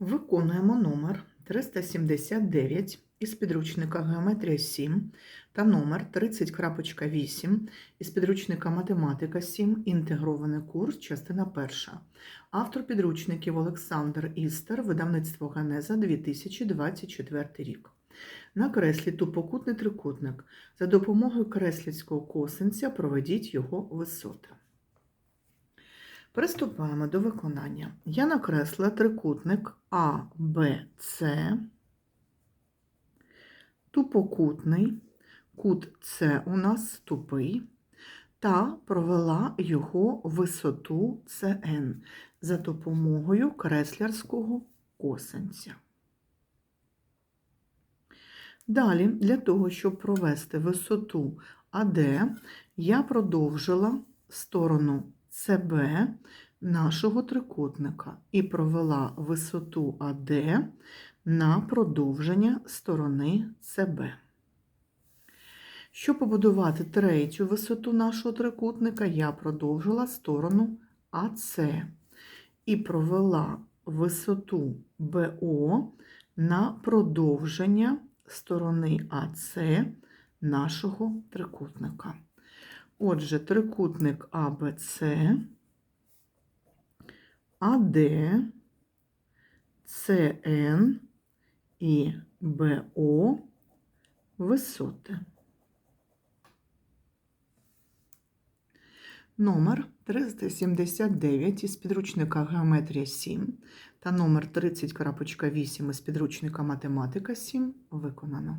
Виконуємо номер 379 із підручника Геометрія 7 та номер 30.8 із підручника Математика 7. Інтегрований курс, частина перша. Автор підручників Олександр Істер, видавництво Генеза 2024 рік. Накресліть тупокутний трикутник. За допомогою креслівського косинця проведіть його висоти. Приступаємо до виконання. Я накреслила трикутник А, Б, С, тупокутний, кут С у нас тупий, та провела його висоту СН за допомогою креслярського косинця. Далі, для того, щоб провести висоту АД, я продовжила сторону СБ нашого трикутника і провела висоту АД на продовження сторони СБ. Щоб побудувати третю висоту нашого трикутника, я продовжила сторону АС і провела висоту БО на продовження сторони АС нашого трикутника. Отже, трикутник АБЦ, АД, СН і БО висоти. Номер 379 із підручника Геометрія 7 та номер 30.8 із підручника Математика 7 виконано.